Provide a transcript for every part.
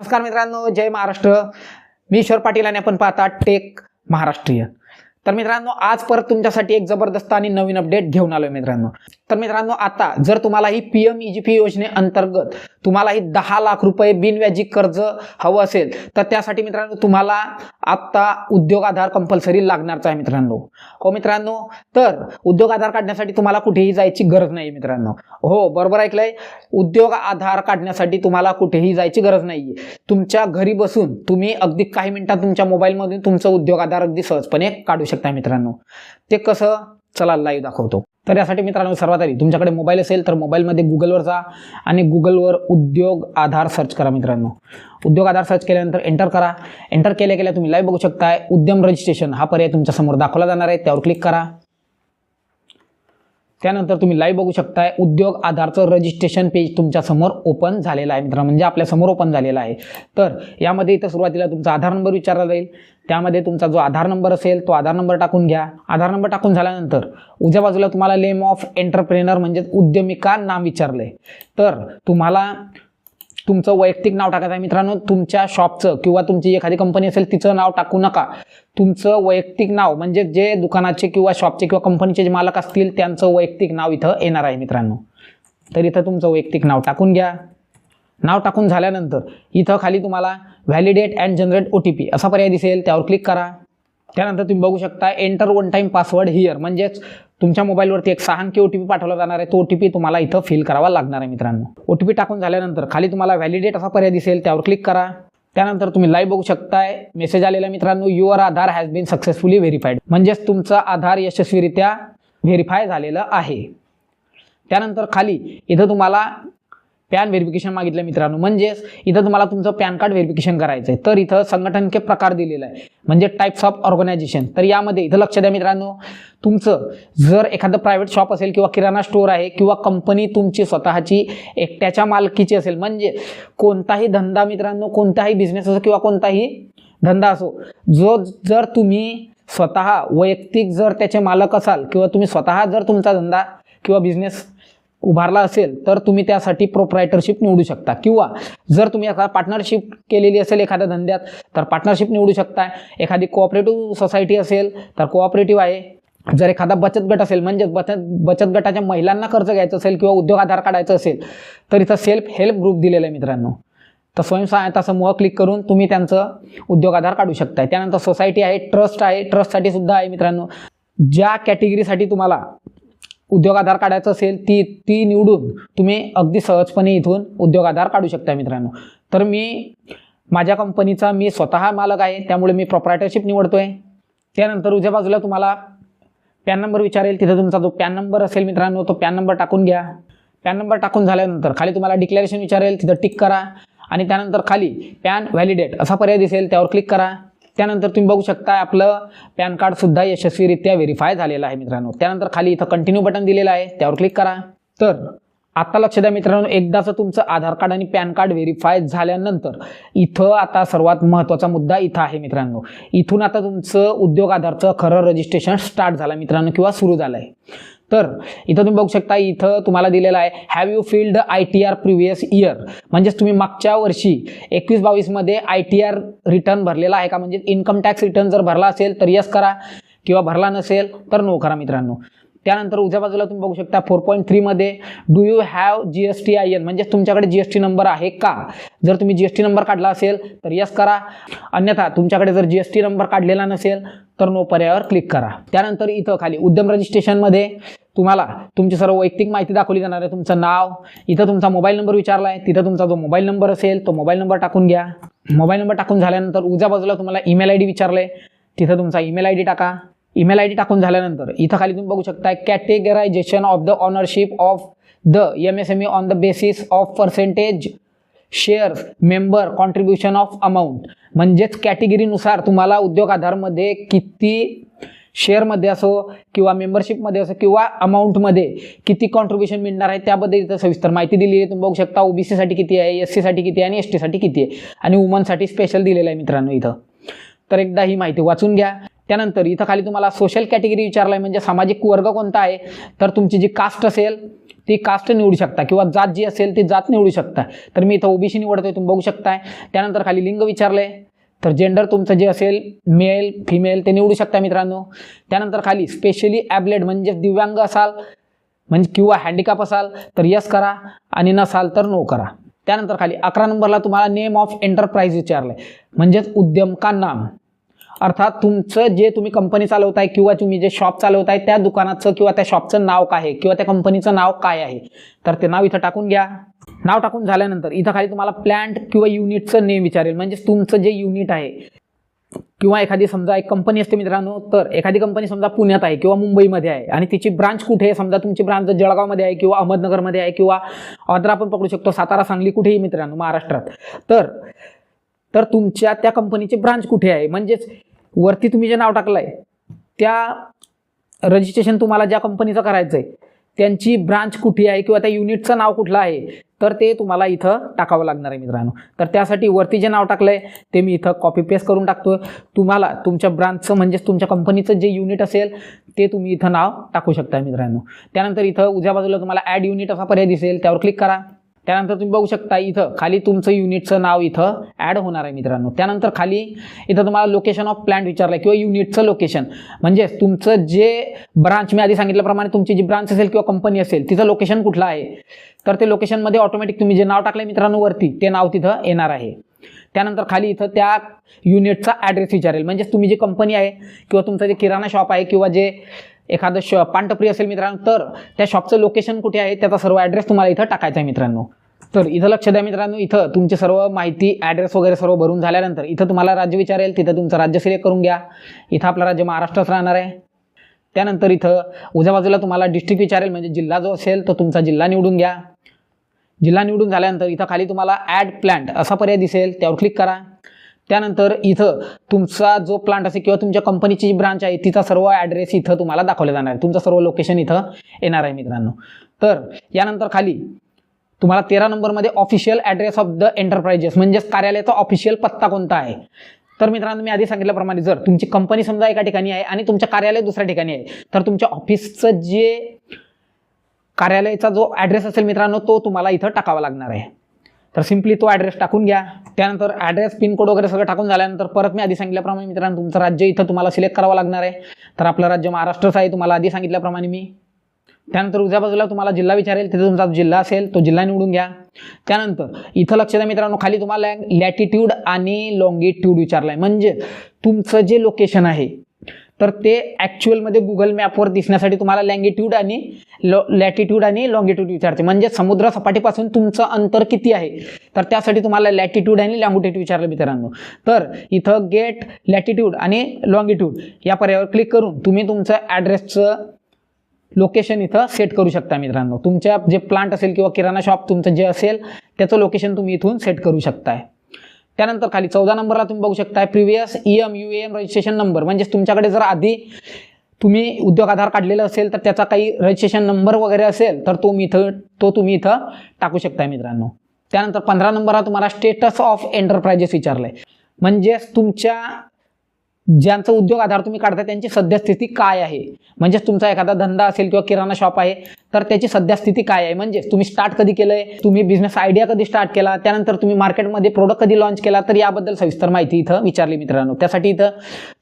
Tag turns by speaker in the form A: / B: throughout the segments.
A: नमस्कार मित्रांनो जय महाराष्ट्र. मी ईश्वर पाटील आणि आपण पाहता टेक महाराष्ट्रीय. तर मित्रांनो आज परत तुमच्यासाठी एक जबरदस्त आणि नवीन अपडेट घेऊन आलोय मित्रांनो. तर मित्रांनो आता जर तुम्हाला ही पी एम ईजीपी योजनेअंतर्गत तुम्हाला ही दहा लाख रुपये बिनव्याजी कर्ज हवं असेल तर त्यासाठी मित्रांनो तुम्हाला आत्ता उद्योग आधार कंपल्सरी लागणारच आहे मित्रांनो. हो मित्रांनो तर उद्योग आधार काढण्यासाठी तुम्हाला कुठेही जायची गरज नाही मित्रांनो. हो बरोबर ऐकलंय? उद्योग आधार काढण्यासाठी तुम्हाला कुठेही जायची गरज नाही तुमच्या घरी बसून तुम्ही अगदी काही मिनिटात तुमच्या मोबाईलमधून तुमचं उद्योग आधार अगदी सहजपणे काढू शकता. मित्रांनो. ते कसं? चला लाईव्ह दाखवतो. तर यासाठी मित्रांनो सर्वात आधी तुमच्याकडे मोबाईल असेल तर मोबाईलमध्ये गुगलवर जा आणि गुगलवर उद्योग आधार सर्च करा मित्रांनो. उद्योग आधार सर्च केल्यानंतर एंटर करा. एंटर केल्या केल्या तुम्ही लाईव्ह बघू शकताय. उद्यम रजिस्ट्रेशन हा पर्याय तुमच्यासमोर दाखवला जाणार आहे. त्यावर क्लिक करा. त्यानंतर तुम्ही लाईव्ह बघू शकताय. उद्योग आधारचं रजिस्ट्रेशन पेज तुमच्यासमोर ओपन झालेलं आहे मित्रांनो. म्हणजे आपल्यासमोर ओपन झालेलं आहे. तर यामध्ये इथं सुरुवातीला तुमचा आधार नंबर विचारला जाईल. त्यामध्ये तुमचा जो आधार नंबर असेल तो आधार नंबर टाकून घ्या. आधार नंबर टाकून झाल्यानंतर उजव्या बाजूला तुम्हाला लेम ऑफ एंटरप्रेनर म्हणजेच उद्यमिका नाव आहे तर तुम्हाला तुमचं वैयक्तिक नाव टाकायचं. आहे मित्रांनो तुमच्या शॉपचं किंवा तुमची एखादी कंपनी असेल तिचं नाव टाकू नका. तुमचं वैयक्तिक नाव म्हणजे जे दुकानाचे किंवा शॉपचे किंवा कंपनीचे जे मालक असतील त्यांचं वैयक्तिक नाव इथं येणार आहे मित्रांनो. तर इथं तुमचं वैयक्तिक नाव टाकून घ्या. नाव टाकून झाल्यानंतर इथं खाली तुम्हाला validate and generate O T P असा पर्याय दिसेल. त्यावर क्लिक करा. त्यानंतर तुम्ही बघू शकता enter one time password here म्हणजेच तुमच्या मोबाईलवरती एक सहा अंकी ओ टी पी पाठवला जाणार आहे. तो ओ टी पी तुम्हाला इथं फिल करावा लागणार आहे मित्रांनो. ओ टी पी टाकून झाल्यानंतर खाली तुम्हाला व्हॅलिडेट असा पर्याय दिसेल त्यावर क्लिक करा. त्यानंतर तुम्ही लाईव्ह बघू शकताय. मेसेज आलेला मित्रांनो your Aadhaar has been successfully verified म्हणजेच तुमचं आधार यशस्वीरित्या व्हेरीफाय झालेलं आहे. त्यानंतर खाली इथं तुम्हाला पॅन व्हेरिफिकेशन मागितलं मित्रांनो. म्हणजेच इथं तुम्हाला तुमचं पॅन कार्ड व्हेरिफिकेशन करायचं आहे तर इथं संघटन के प्रकार दिलेला आहे. म्हणजे टाईप्स ऑफ ऑर्गनायझेशन तर यामध्ये इथं लक्ष द्या मित्रांनो. तुमचं जर एखादं प्रायव्हेट शॉप असेल किंवा किराणा स्टोअर आहे किंवा कंपनी तुमची स्वतःची एकट्याच्या मालकीची असेल. म्हणजे कोणताही धंदा मित्रांनो कोणताही बिझनेस असो किंवा कोणताही धंदा असो जो जर तुम्ही स्वतः वैयक्तिक जर त्याचे मालक असाल किंवा तुम्ही स्वतः जर तुमचा धंदा किंवा बिझनेस उभारला असेल तर तुम्ही त्यासाठी प्रोप्रायटरशिप निवडू शकता. किंवा जर तुम्ही आता पार्टनरशिप केलेली असेल एखाद्या धंद्यात तर पार्टनरशिप निवडू शकता एखादी कोऑपरेटिव्ह सोसायटी असेल तर कोऑपरेटिव्ह आहे. जर एखादा बचत गट असेल म्हणजेच बचत बचत गटाच्या महिलांना कर्ज घ्यायचं असेल किंवा उद्योग आधार काढायचं असेल तर इथं सेल्फ हेल्प ग्रुप दिलेला आहे मित्रांनो. तर स्वयंसहायता समूह क्लिक करून तुम्ही त्यांचं उद्योग आधार काढू शकताय. त्यानंतर सोसायटी आहे ट्रस्ट आहे. ट्रस्टसाठी सुद्धा आहे मित्रांनो. ज्या कॅटेगरीसाठी तुम्हाला उद्योग आधार काढायचं असेल ती ती निवडून तुम्ही अगदी सहजपणे इथून उद्योग आधार काढू शकता मित्रांनो. तर मी माझ्या कंपनीचा मी स्वतः मालक आहे त्यामुळे मी प्रॉपरायटरशिप आहे त्यानंतर उजव्या बाजूला तुम्हाला पॅन नंबर विचारेल तिथं तुमचा जो पॅन नंबर असेल मित्रांनो तो पॅन नंबर टाकून घ्या. पॅन नंबर टाकून झाल्यानंतर खाली तुम्हाला डिक्लेरेशन विचारेल तिथं टिक करा. आणि त्यानंतर खाली पॅन व्हॅलिडेट असा पर्याय दिसेल त्यावर क्लिक करा. त्यानंतर तुम्ही बघू शकता आपलं पॅन कार्डसुद्धा यशस्वीरित्या व्हेरीफाय झालेलं आहे मित्रांनो. त्यानंतर खाली इथं कंटिन्यू बटन दिलेलं आहे. त्यावर क्लिक करा. तर आता लक्ष द्या मित्रांनो एकदाचं तुमचं आधार कार्ड आणि पॅन कार्ड व्हेरीफाय झाल्यानंतर इथं आता सर्वात महत्त्वाचा मुद्दा इथं आहे मित्रांनो. इथून आता तुमचं उद्योग आधारचं खरं रजिस्ट्रेशन स्टार्ट झालं मित्रांनो किंवा सुरू झालं आहे तर इथं तुम्ही बघू शकता इथं तुम्हाला दिलेलं आहे have you filed I T R previous year म्हणजेच तुम्ही मागच्या वर्षी एकवीस बावीसमध्ये आय टी आर रिटर्न भरलेला आहे का? म्हणजे इन्कम टॅक्स रिटर्न जर भरला असेल तर यस करा किंवा भरला नसेल तर नो करा मित्रांनो. त्यानंतर उजव्या बाजूला तुम्ही बघू शकता four point थ्रीमध्ये do you have G S T I N म्हणजेच तुमच्याकडे जी एस टी नंबर आहे का? जर तुम्ही जी एस टी नंबर काढला असेल तर यस करा. अन्यथा तुमच्याकडे जर जी एस टी नंबर काढलेला नसेल तर नो पर्यायावर क्लिक करा. त्यानंतर इथं खाली उद्यम रजिस्ट्रेशनमध्ये तुम्हाला तुमची सर्व वैयक्तिक माहिती दाखवली जाणार आहे. तुमचं नाव इथं तुमचा मोबाईल नंबर विचारला आहे तिथं तुमचा जो मोबाईल नंबर असेल तो मोबाईल नंबर टाकून घ्या. मोबाईल नंबर टाकून झाल्यानंतर उजव्या बाजूला तुम्हाला ईमेल आय डी विचारलं आहे तिथं तुमचा ईमेल आय डी टाका. ईमेल आय डी टाकून झाल्यानंतर इथं खाली तुम्ही बघू शकता categorization of the ownership of the M S M E on the basis of percentage shares member contribution of amount म्हणजेच कॅटेगरीनुसार तुम्हाला उद्योग आधारमध्ये किती शेअरमध्ये असो किंवा मेंबरशिपमध्ये असो किंवा अमाऊंटमध्ये किती कॉन्ट्रीब्युशन मिळणार आहे त्याबद्दल इथं सविस्तर माहिती दिली आहे. तुम्ही बघू शकता ओबीसीसाठी किती आहे एस सीसाठी किती आहे आणि एस टीसाठी किती आहे. आणि वुमनसाठी स्पेशल दिलेलं आहे मित्रांनो इथं. तर एकदा ही माहिती वाचून घ्या. त्यानंतर इथं खाली तुम्हाला सोशल कॅटेगरी विचारलं आहे म्हणजे सामाजिक वर्ग कोणता आहे? तर तुमची जी कास्ट असेल ती कास्ट निवडू शकता. किंवा जात जी असेल ती जात निवडू शकता. तर मी इथं ओबीसी निवडतोय तुम्ही बघू शकताय. त्यानंतर खाली लिंग विचारलंय. तर जेंडर तुमचं जे असेल मेल फिमेल ते निवडू शकता मित्रांनो. त्यानंतर खाली स्पेशली ॲबलेड म्हणजे दिव्यांग असाल म्हणजे किंवा हँडिकॅप असाल तर यस करा आणि नसाल तर नो करा. त्यानंतर खाली अकरा नंबरला तुम्हाला नेम ऑफ एंटरप्राइज विचारलं आहे म्हणजेच उद्यम का नाम? अर्थात तुमचं जे तुम्ही कंपनी चालवताय किंवा तुम्ही जे शॉप चालवताय त्या दुकानाचं किंवा त्या शॉपचं नाव काय आहे? किंवा त्या कंपनीचं नाव काय आहे? तर ते नाव इथं टाकून घ्या. नाव टाकून झाल्यानंतर इथं खाली तुम्हाला प्लॅन्ट किंवा युनिटचं नेम विचारेल. म्हणजेच तुमचं जे युनिट आहे किंवा एखादी समजा एक कंपनी असते मित्रांनो तर एखादी कंपनी समजा पुण्यात आहे किंवा मुंबईमध्ये आहे आणि तिची ब्रांच कुठे आहे? समजा तुमची ब्रांच जळगावमध्ये आहे किंवा अहमदनगरमध्ये आहे किंवा ऑर्डर आपण पकडू शकतो सातारा सांगली कुठेही मित्रांनो महाराष्ट्रात. तर तर तुमच्या त्या कंपनीचे ब्रांच कुठे आहे? म्हणजेच वरती तुम्ही जे नाव टाकलं आहे त्या रजिस्ट्रेशन तुम्हाला ज्या कंपनीचं करायचं आहे त्यांची ब्रांच कुठे आहे किंवा त्या युनिटचं नाव कुठलं आहे तर ते तुम्हाला इथं टाकावं लागणार आहे मित्रांनो. तर त्यासाठी वरती जे नाव टाकलं आहे ते मी इथं कॉपी पेस्ट करून टाकतो तुम्हाला तुमच्या ब्रांचचं म्हणजेच तुमच्या कंपनीचं जे युनिट असेल ते तुम्ही इथं नाव टाकू शकता मित्रांनो. त्यानंतर इथं उजव्या बाजूला तुम्हाला ॲड युनिट असा पर्याय दिसेल त्यावर क्लिक करा. त्यानंतर तुम्ही बघू शकता इथं खाली तुमचं युनिटचं नाव इथं ॲड होणार आहे मित्रांनो. त्यानंतर खाली इथं तुम्हाला लोकेशन ऑफ प्लॅन्ट विचारलं आहे किंवा युनिटचं लोकेशन म्हणजेच तुमचं जे ब्रांच मी आधी सांगितल्याप्रमाणे तुमची जी ब्रांच असेल किंवा कंपनी असेल तिचं लोकेशन कुठलं आहे? तर ते लोकेशनमध्ये ऑटोमॅटिक तुम्ही जे नाव टाकलं मित्रांनो वरती ते नाव तिथं येणार आहे. त्यानंतर खाली इथं त्या युनिटचा ॲड्रेस विचारेल. म्हणजेच तुम्ही जी कंपनी आहे किंवा तुमचं जे किराणा शॉप आहे किंवा जे एखादं श पानटपरी असेल मित्रांनो तर त्या शॉपचं लोकेशन कुठे आहे त्याचा सर्व ॲड्रेस तुम्हाला इथं टाकायचा आहे मित्रांनो. तर इथं लक्ष द्या मित्रांनो इथं तुमची सर्व माहिती ॲड्रेस वगैरे सर्व भरून झाल्यानंतर इथं तुम्हाला राज्य विचारेल तिथं तुमचं राज्य सिलेक्ट करून घ्या. इथं आपलं राज्य महाराष्ट्रच राहणार आहे. त्यानंतर इथं उजव्या बाजूला तुम्हाला डिस्ट्रिक्ट विचारेल म्हणजे जिल्हा जो असेल तो तुमचा जिल्हा निवडून घ्या. जिल्हा निवडून झाल्यानंतर इथं खाली तुम्हाला ॲड प्लॅन्ट असा पर्याय दिसेल त्यावर क्लिक करा. त्यानंतर इथं तुमचा जो प्लांट असेल किंवा तुमच्या कंपनीची जी ब्रांच आहे तिचा सर्व ॲड्रेस इथं तुम्हाला दाखवला जाणार आहे तुमचं सर्व लोकेशन इथं येणार आहे मित्रांनो. तर यानंतर खाली तुम्हाला तेरा नंबरमध्ये official address of the enterprises म्हणजेच कार्यालयाचा ऑफिशियल पत्ता कोणता आहे? तर मित्रांनो मी आधी सांगितल्याप्रमाणे जर तुमची कंपनी समजा एका ठिकाणी आहे आणि तुमचं कार्यालय दुसऱ्या ठिकाणी आहे तर तुमच्या ऑफिसचं जे कार्यालयाचा जो ॲड्रेस असेल मित्रांनो तो तुम्हाला इथं टाकावा लागणार आहे. तर सिम्पली तो ॲड्रेस टाकून घ्या. त्यानंतर ॲड्रेस पिनकोड वगैरे सगळं टाकून झाल्यानंतर परत मी आधी सांगितल्याप्रमाणे मित्रांनो तुमचं राज्य इथं तुम्हाला सिलेक्ट करावं लागणार आहे. तर आपलं राज्य महाराष्ट्रच आहे तुम्हाला आधी सांगितल्याप्रमाणे मी. त्यानंतर उजव्या बाजूला तुम्हाला जिल्हा विचारेल तिथे तुमचा जिल्हा असेल तो जिल्हा निवडून घ्या. त्यानंतर इथं लक्ष द्या मित्रांनो खाली तुम्हाला लॅटिट्यूड आणि लॉंगिट्यूड विचारलं आहे म्हणजे तुमचं जे लोकेशन आहे तर ते ॲक्च्युअलमध्ये गुगल मॅपवर दिसण्यासाठी तुम्हाला लँगिट्यूड आणि लॉ लॅटिट्यूड आणि लॉंगिट्यूड विचारते. म्हणजे समुद्र सपाटीपासून तुमचं अंतर किती आहे? तर त्यासाठी तुम्हाला लॅटिट्यूड आणि लॉंगिट्यूड विचारलं मित्रांनो. तर इथं गेट लॅटिट्यूड आणि लॉंगिट्यूड या पर्यायावर क्लिक करून तुम्ही तुमचं ॲड्रेसचं लोकेशन इथं सेट करू शकता मित्रांनो. तुमच्या जे प्लांट असेल किंवा किराणा शॉप तुमचं जे असेल त्याचं लोकेशन तुम्ही इथून सेट करू शकताय. त्यानंतर खाली चौदा नंबरला तुम्ही बघू शकता previous EM U M registration number म्हणजेच तुमच्याकडे जर आधी तुम्ही उद्योग आधार काढलेलं असेल तर त्याचा काही रजिस्ट्रेशन नंबर वगैरे असेल तर तो मी इथं तो तुम्ही इथं टाकू शकता मित्रांनो. त्यानंतर पंधरा नंबरला तुम्हाला स्टेटस ऑफ एंटरप्राइजेस विचारलं आहे म्हणजेच तुमच्या ज्यांचा उद्योग आधार तुम्ही काढता त्यांची सद्यस्थिती काय आहे? म्हणजेच तुमचा एखादा धंदा असेल किंवा किराणा शॉप आहे तर त्याची सद्यस्थिती काय आहे? म्हणजेच तुम्ही स्टार्ट कधी केलंय? तुम्ही बिझनेस आयडिया कधी स्टार्ट केला? त्यानंतर तुम्ही मार्केटमध्ये प्रोडक्ट कधी लॉन्च केला? तर याबद्दल सविस्तर माहिती इथं विचारली मित्रांनो. त्यासाठी इथं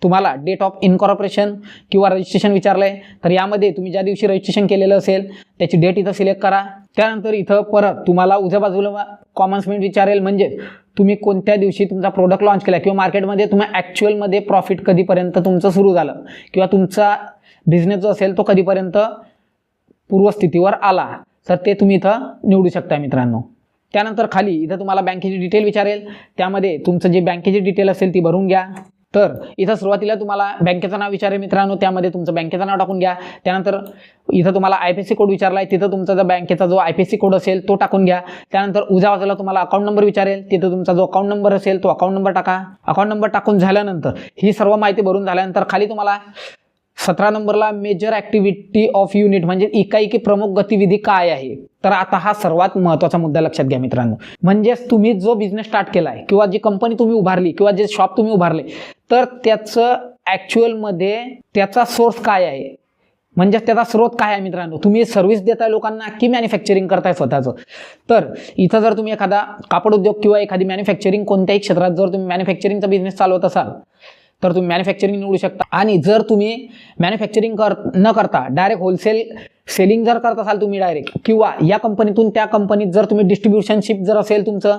A: तुम्हाला डेट ऑफ इनकॉर्पोरेशन किंवा रजिस्ट्रेशन विचारलं आहे तर यामध्ये तुम्ही ज्या दिवशी रजिस्ट्रेशन केलेलं असेल त्याची डेट इथं सिलेक्ट करा. त्यानंतर इथं परत तुम्हाला उजव्या बाजूला कॉमन्समेंट विचारेल. म्हणजे तुम्ही कोणत्या दिवशी तुमचा प्रोडक्ट लॉन्च केला किंवा मार्केटमध्ये तुम्ही ॲक्च्युअलमध्ये प्रॉफिट कधीपर्यंत तुमचं सुरू झालं किंवा तुमचा बिझनेस जो असेल तो कधीपर्यंत पूर्वस्थितीवर आला तर ते तुम्ही इथं निवडू शकता मित्रांनो. त्यानंतर खाली इथं तुम्हाला बँकेची डिटेल विचारेल. त्यामध्ये तुमचं जे बँकेची डिटेल असेल ती भरून घ्या. तर इथं सुरुवातीला तुम्हाला बँकेचं नाव विचारे मित्रांनो. त्यामध्ये तुमचं बँकेचं नाव टाकून घ्या. त्यानंतर इथं तुम्हाला आय पी सी कोड विचारला आहे तिथं तुमचा जो बँकेचा जो आय पी सी कोड असेल तो टाकून घ्या. त्यानंतर उजा बाजूला तुम्हाला अकाउंट नंबर विचारेल. तिथं तुमचा जो अकाउंट नंबर असेल तो अकाउंट नंबर टाका. अकाउंट नंबर टाकून झाल्यानंतर ही सर्व माहिती भरून झाल्यानंतर खाली तुम्हाला सतरा नंबरला मेजर ॲक्टिव्हिटी ऑफ युनिट म्हणजे इकाईकी प्रमुख गतिविधी काय आहे? तर आता हा सर्वात महत्त्वाचा मुद्दा लक्षात घ्या मित्रांनो. म्हणजेच तुम्ही जो बिझनेस स्टार्ट केला आहे किंवा जी कंपनी तुम्ही उभारली किंवा जे शॉप तुम्ही उभारले तर त्याचं ॲक्च्युअलमध्ये त्याचा सोर्स काय आहे? म्हणजे त्याचा स्रोत काय आहे मित्रांनो? तुम्ही सर्व्हिस देताय लोकांना की मॅन्युफॅक्चरिंग करताय स्वतःचं? तर इथं जर तुम्ही एखादा कापड उद्योग किंवा एखादी मॅन्युफॅक्चरिंग कोणत्याही क्षेत्रात जर तुम्ही मॅन्युफॅक्चरिंगचा बिझनेस चालवत असाल तर तुम्ही मॅन्युफॅक्चरिंग निवडू शकता. आणि जर तुम्ही मॅन्युफॅक्चरिंग कर न करता डायरेक्ट होलसेल सेलिंग जर करत असाल तुम्ही डायरेक्ट किंवा या कंपनीतून त्या कंपनीत जर तुम्ही डिस्ट्रीब्युशनशिप जर असेल तुमचं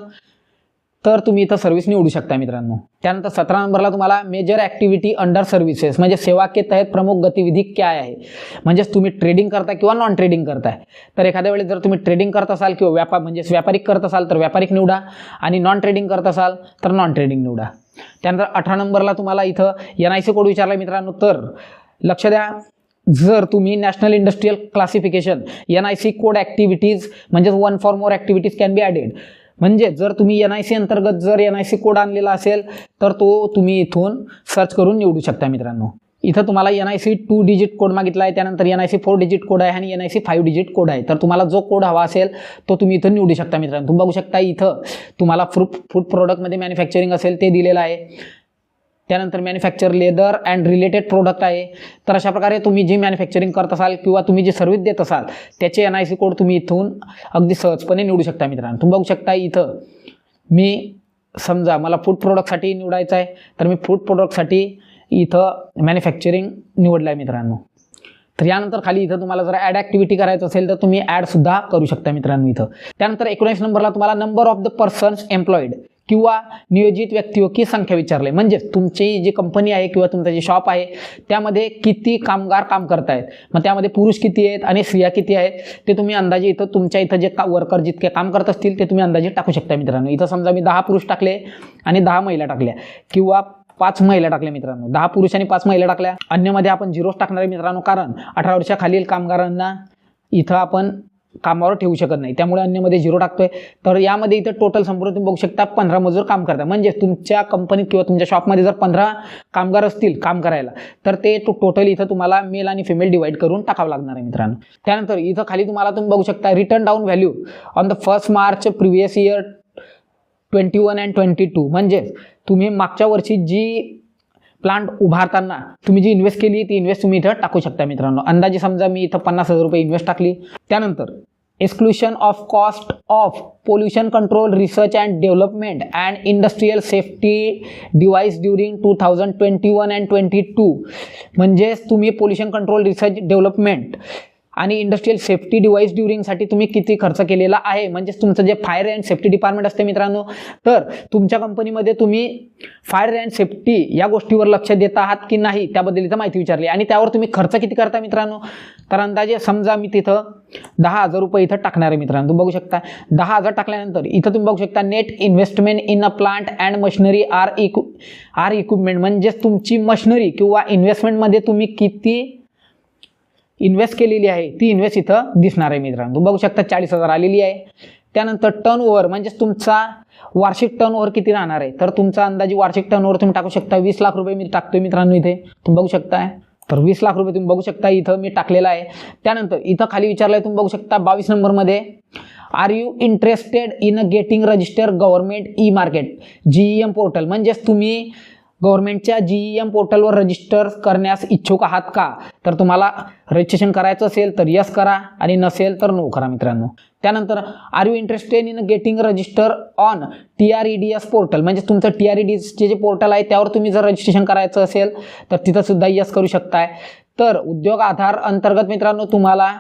A: तर तुम्ही इथं सर्व्हिस निवडू शकता मित्रांनो. त्यानंतर सतरा नंबरला तुम्हाला मेजर ॲक्टिव्हिटी अंडर सर्व्हिसेस म्हणजे सेवा के तहत प्रमुख गतिविधी काय आहे? म्हणजेच तुम्ही ट्रेडिंग करताय किंवा नॉन ट्रेडिंग करताय. तर एखाद्या वेळेस जर तुम्ही ट्रेडिंग करत असाल किंवा व्यापार म्हणजेच व्यापारिक करत असाल तर व्यापारिक निवडा. आणि नॉन ट्रेडिंग करत असाल तर नॉन ट्रेडिंग निवडा. त्यानंतर अठरा नंबरला तुम्हाला इथं एन आय सी कोड विचारला मित्रांनो. तर लक्ष द्या जर तुम्ही national industrial classification N I C code activities म्हणजेच one for more activities can be added म्हणजे जर तुम्ही एन आय सी अंतर्गत जर एन आय सी कोड आणलेला असेल तर तो तुम्ही इथून सर्च करून निवडू शकता मित्रांनो. इथं तुम्हाला N I C two digit code मागितला आहे त्यानंतर N I C four digit code आहे आणि N I C five digit code आहे. तर तुम्हाला जो कोड हवा असेल तो तुम्ही इथं निवडू शकता मित्रांनो. तुम्ही बघू शकता इथं तुम्हाला फ्रूट फूड प्रोडक्टमध्ये मॅन्युफॅक्चरिंग असेल ते दिलेलं आहे. त्यानंतर manufacture leather and related product आहे. तर अशा प्रकारे तुम्ही जी मॅन्युफॅक्चरिंग करत असाल किंवा तुम्ही जी सर्व्हिस देत असाल त्याचे एन आय सी कोड तुम्ही इथून अगदी सहजपणे निवडू शकता मित्रांनो. तुम्ही बघू शकता इथं मी समजा मला फूड प्रोडक्टसाठी निवडायचं आहे तर मी फूड प्रोडक्टसाठी इथं मॅन्युफॅक्चरिंग निवडलं आहे मित्रांनो. तर यानंतर खाली इथं तुम्हाला जर ॲड ॲक्टिव्हिटी करायचं असेल तर तुम्ही ॲडसुद्धा करू शकता मित्रांनो इथं. त्यानंतर एकोणीस नंबरला तुम्हाला number of the persons employed किंवा नियोजित व्यक्तीव की संख्या विचारले. म्हणजेच तुमची जी कंपनी आहे किंवा तुमचं जे शॉप आहे त्यामध्ये किती कामगार काम करतायत? मग त्यामध्ये पुरुष किती आहेत आणि स्त्रिया किती आहेत? ते तुम्ही अंदाजे इथं तुमच्या इथं जे का वर्कर जितके काम करत असतील ते तुम्ही अंदाजे टाकू शकता मित्रांनो. इथं समजा मी दहा पुरुष टाकले आणि दहा महिला टाकल्या. किंवा पाच महिला टाकल्या मित्रांनो. दहा पुरुष आणि पाच महिला टाकल्या. अन्यमध्ये आपण झिरोच टाकणार आहे मित्रांनो. कारण अठरा वर्षाखालील कामगारांना इथं आपण कामावर ठेवू शकत नाही. त्यामुळे अन्यमध्ये झिरो टाकतोय. तर यामध्ये इथं टोटल संपूर्ण तुम्ही बघू शकता पंधरा मजूर काम करतात. म्हणजे तुमच्या कंपनीत किंवा तुमच्या शॉपमध्ये जर पंधरा कामगार असतील काम करायला तर ते टो टोटल इथं तुम्हाला मेल आणि फिमेल डिवाईड करून टाकावं लागणार आहे मित्रांनो. त्यानंतर इथं खाली तुम्हाला तुम्ही बघू शकता return down value on the first March previous year twenty one and twenty two म्हणजेच तुम्ही मागच्या वर्षी जी प्लांट उभारताना तुम्ही जी इन्व्हेस्ट केली ती इन्व्हेस्ट तुम्ही इथं टाकू शकता मित्रांनो. अंदाजे समजा मी इथं पन्नास हजार रुपये इन्व्हेस्ट टाकली. त्यानंतर exclusion of cost of pollution control research and development and industrial safety device during two thousand twenty one and twenty two म्हणजेच तुम्ही पोल्युशन कंट्रोल रिसर्च डेव्हलपमेंट आणि इंडस्ट्रीयल सेफ्टी डिव्हाइस ड्युरिंगसाठी तुम्ही किती खर्च केलेला आहे? म्हणजेच तुमचं जे फायर अँड सेफ्टी डिपार्टमेंट असते मित्रांनो तर तुमच्या कंपनीमध्ये तुम्ही फायर अँड सेफ्टी या गोष्टीवर लक्ष देत आहात की नाही त्याबद्दल इथं माहिती विचारली. आणि त्यावर तुम्ही खर्च किती करता मित्रांनो? तर अंदाजे समजा मी तिथं दहा हजार रुपये इथं टाकणार आहे मित्रांनो. तुम्ही बघू शकता दहा हजार टाकल्यानंतर इथं तुम्ही बघू शकता net investment in a plant and machinery or इक्व or equipment म्हणजेच तुमची मशिनरी किंवा इन्व्हेस्टमेंटमध्ये तुम्ही किती इन्व्हेस्ट केलेली आहे ती इन्व्हेस्ट इथं दिसणार आहे मित्रांनो. तुम्ही बघू शकता चाळीस हजार आलेली आहे. त्यानंतर टर्न ओव्हर म्हणजेच तुमचा वार्षिक टर्न ओव्हर किती राहणार आहे? तर तुमचा अंदाजे वार्षिक टर्न ओव्हर तुम्ही टाकू शकता वीस लाख रुपये मी टाकतोय मित्रांनो इथे. तुम्ही बघू शकताय तर वीस लाख रुपये तुम्ही बघू शकता इथं मी टाकलेला आहे. त्यानंतर इथं खाली विचारलं आहे तुम्ही बघू शकता बावीस नंबरमध्ये are you interested in a getting register government e market G E M portal म्हणजेच तुम्ही गव्हर्नमेंटच्या जी ई एम पोर्टलवर रजिस्टर करण्यास इच्छुक आहात का? तर तुम्हाला रजिस्ट्रेशन करायचं असेल तर यस करा आणि नसेल तर नो करा मित्रांनो. त्यानंतर are you interested in getting register on T R E D S portal म्हणजे तुमचं टी आर ई डी एसचे जे पोर्टल आहे त्यावर तुम्ही जर रजिस्ट्रेशन करायचं असेल तर तिथंसुद्धा यस करू शकताय. तर उद्योग आधार अंतर्गत मित्रांनो तुम्हाला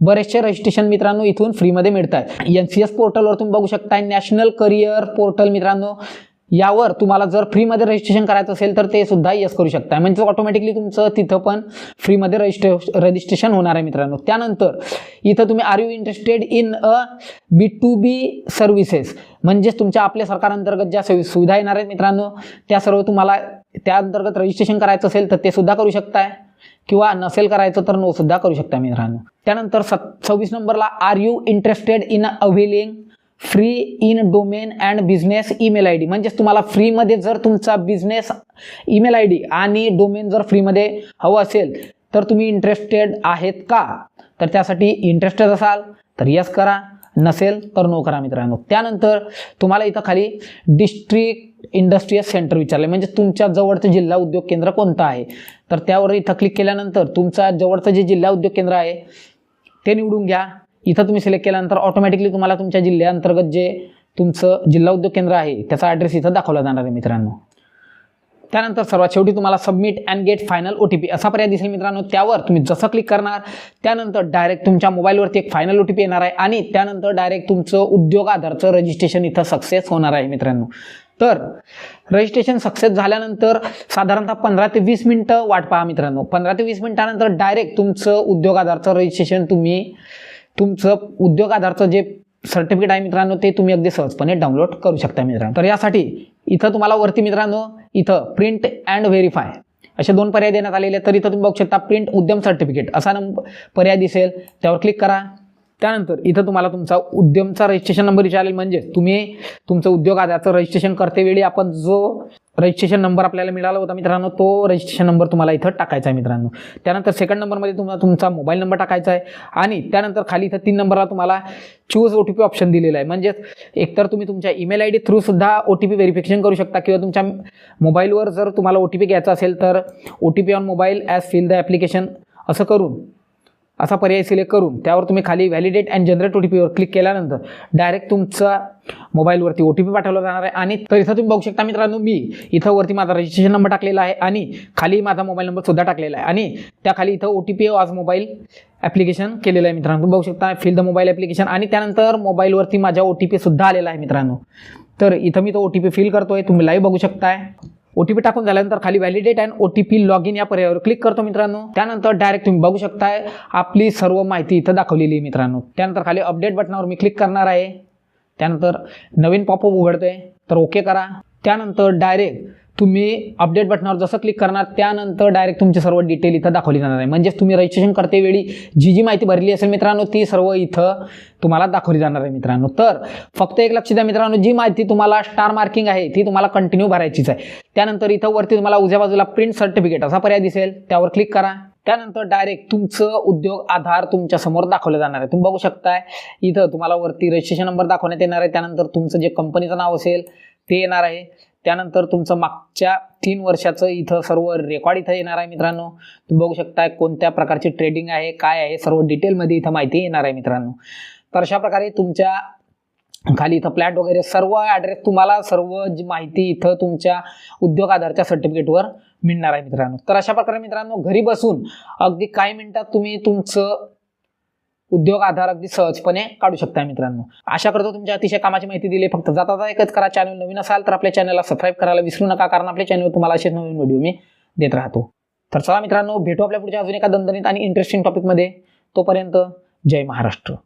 A: बरेचसे रजिस्ट्रेशन मित्रांनो इथून फ्रीमध्ये मिळतात एन सी एस पोर्टलवर तुम्ही बघू शकता नॅशनल करिअर पोर्टल मित्रांनो. यावर तुम्हाला जर फ्रीमध्ये रजिस्ट्रेशन करायचं असेल तर ते सुद्धा यस करू शकता म्हणजे ऑटोमॅटिकली तुमचं तिथं पण फ्रीमध्ये रजिस्ट्रे रजिस्ट्रेशन होणार आहे मित्रांनो. त्यानंतर इथं तुम्ही are you interested in a B two B services म्हणजेच तुमच्या आपल्या सरकारांतर्गत ज्या सुविधा येणार आहेत मित्रांनो त्या सर्व तुम्हाला त्या अंतर्गत रजिस्ट्रेशन करायचं असेल तर ते सुद्धा करू शकताय. किंवा नसेल करायचं तर नो सुद्धा करू शकता मित्रांनो. त्यानंतर सत सव्वीस नंबरला are you interested in availing free in domain and business email I D म्हणजेच तुम्हाला फ्रीमध्ये जर तुमचा बिझनेस ईमेल आय डी आणि डोमेन जर फ्रीमध्ये हवं असेल तर तुम्ही इंटरेस्टेड आहेत का? तर त्यासाठी इंटरेस्टेड असाल तर यस करा. नसेल तर नो करा मित्रांनो. त्यानंतर तुम्हाला इथं खाली डिस्ट्रिक्ट इंडस्ट्रियल सेंटर विचारले म्हणजे तुमच्या जवळचं जिल्हा उद्योग केंद्र कोणतं आहे? तर त्यावर इथं क्लिक केल्यानंतर तुमचा जवळचं जे जिल्हा उद्योग केंद्र आहे ते निवडून घ्या. इथं तुम्ही सिलेक्ट केल्यानंतर ऑटोमॅटिकली तुम्हाला तुमच्या जिल्ह्याअंतर्गत जे तुमचं जिल्हा उद्योग केंद्र आहे त्याचा ॲड्रेस इथं दाखवला जाणार आहे मित्रांनो. त्यानंतर सर्वात शेवटी तुम्हाला submit and get final O T P असा पर्याय दिसेल मित्रांनो. त्यावर तुम्ही जसं क्लिक करणार त्यानंतर डायरेक्ट तुमच्या मोबाईलवरती एक फायनल ओ टी पी येणार आहे आणि त्यानंतर डायरेक्ट तुमचं उद्योग आधारचं रजिस्ट्रेशन इथं सक्सेस होणार आहे मित्रांनो. तर रजिस्ट्रेशन सक्सेस झाल्यानंतर साधारणतः पंधरा ते वीस मिनटं वाट पहा मित्रांनो. पंधरा ते वीस मिनटानंतर डायरेक्ट तुमचं उद्योग आधारचं रजिस्ट्रेशन तुम्ही तुमचं उद्योग आधारचं जे सर्टिफिकेट आहे मित्रांनो ते तुम्ही अगदी सहजपणे डाउनलोड करू शकता मित्रांनो. तर यासाठी इथं तुम्हाला वरती मित्रांनो इथं प्रिंट अँड व्हेरीफाय असे दोन पर्याय देण्यात आलेले आहेत. तर इथं तुम्ही बघू शकता प्रिंट उद्यम सर्टिफिकेट असा नंबर पर्याय दिसेल. त्यावर क्लिक करा. त्यानंतर इथं तुम्हाला तुमचा उद्यमचा रजिस्ट्रेशन नंबर विचारेल म्हणजे तुम्ही तुमचं उद्योग आधारचं रजिस्ट्रेशन करतेवेळी आपण जो रजिस्ट्रेशन नंबर आपल्याला मिळाला होता मित्रांनो तो रजिस्ट्रेशन नंबर तुम्हाला इथं टाकायचा आहे मित्रांनो. त्यानंतर सेकंड नंबरमध्ये तुम्हाला तुमचा मोबाईल नंबर टाकायचा आहे आणि त्यानंतर खाली इथं तीन नंबरला तुम्हाला choose O T P option दिलेला आहे. म्हणजेच एकतर तुम्ही तुमच्या ईमेल आय डी थ्रूसुद्धा ओ टी पी व्हेरिफिकेशन करू शकता किंवा तुमच्या मोबाईलवर जर तुम्हाला ओ टी पी घ्यायचा असेल तर O T P on mobile as fill the application असं करून असा पर्याय सिलेक्ट करून त्यावर तुम्ही खाली validate and generate O T पीवर क्लिक केल्यानंतर डायरेक्ट तुमचा मोबाईलवरती ओ टी पी पाठवला जाणार आहे. आणि तर इथं तुम्ही बघू शकता मित्रांनो मी इथं वरती माझा रजिस्ट्रेशन नंबर टाकलेला आहे आणि खाली माझा मोबाईल नंबर सुद्धा टाकलेला आहे. आणि त्या खाली इथं ओ टी पी आज मोबाईल ॲप्लिकेशन केलेलं आहे मित्रांनो. तुम्ही बघू शकता फिल द मोबाईल ॲप्लिकेशन आणि त्यानंतर मोबाईलवरती माझ्या ओ टी पी सुद्धा आलेला आहे मित्रांनो. तर इथं मी तो ओ टी पी फिल करतोय. तुम्ही लाईव्ह बघू शकताय. ओ टी पी टाकून झाल्यानंतर खाली validate and OTP log in या पर्यायावर क्लिक करतो मित्रांनो. त्यानंतर डायरेक्ट तुम्ही बघू शकताय आपली सर्व माहिती इथं दाखवलेली आहे मित्रांनो. त्यानंतर खाली अपडेट बटनावर मी क्लिक करणार आहे. त्यानंतर नवीन पॉपअप उघडते तर ओके करा. त्यानंतर डायरेक्ट तुम्ही अपडेट बटनावर जसं क्लिक करणार त्यानंतर डायरेक्ट तुमची सर्व डिटेल इथं दाखवली जाणार आहे. म्हणजेच तुम्ही रजिस्ट्रेशन करते वेळी जी जी माहिती भरली असेल मित्रांनो ती सर्व इथं तुम्हाला दाखवली जाणार आहे मित्रांनो. तर फक्त एक लक्ष द्या मित्रांनो जी माहिती तुम्हाला स्टार मार्किंग आहे ती तुम्हाला कंटिन्यू भरायचीच आहे. त्यानंतर इथं वरती तुम्हाला उजव्या बाजूला प्रिंट सर्टिफिकेट असा पर्याय दिसेल. त्यावर क्लिक करा. त्यानंतर डायरेक्ट तुमचं उद्योग आधार तुमच्यासमोर दाखवलं जाणार आहे. तुम्ही बघू शकताय इथं तुम्हाला वरती रजिस्ट्रेशन नंबर दाखवण्यात येणार आहे. त्यानंतर तुमचं जे कंपनीचं नाव असेल ते येणार आहे. त्यानंतर तुमचं मागच्या तीन वर्षाचं इथं सर्व रेकॉर्ड इथं येणार आहे मित्रांनो. तुम्ही बघू शकताय कोणत्या प्रकारची ट्रेडिंग आहे काय आहे सर्व डिटेलमध्ये इथं माहिती येणार आहे मित्रांनो. तर अशा प्रकारे तुमच्या खाली इथं प्लॅट वगैरे सर्व ॲड्रेस तुम्हाला सर्व जी माहिती इथं तुमच्या उद्योग आधारच्या सर्टिफिकेटवर मिळणार आहे मित्रांनो. तर अशा प्रकारे मित्रांनो घरी बसून अगदी काही मिनिटात तुम्ही तुमचं उद्योग आधार अगदी सहजपणे काढू शकता मित्रांनो. आशा करतो तुमच्या अतिशय कामाची माहिती दिली. फक्त जाता जाता एकच करा. चॅनल नवीन असाल तर आपल्या चॅनलला सबस्क्राईब करायला विसरू नका कारण आपल्या चॅनलवर तुम्हाला असेच नवीन व्हिडिओ मी देत राहतो. तर चला मित्रांनो भेटू आपल्या पुढच्या अजून एका दणदणीत आणि इंटरेस्टिंग टॉपिकमध्ये तोपर्यंत जय महाराष्ट्र.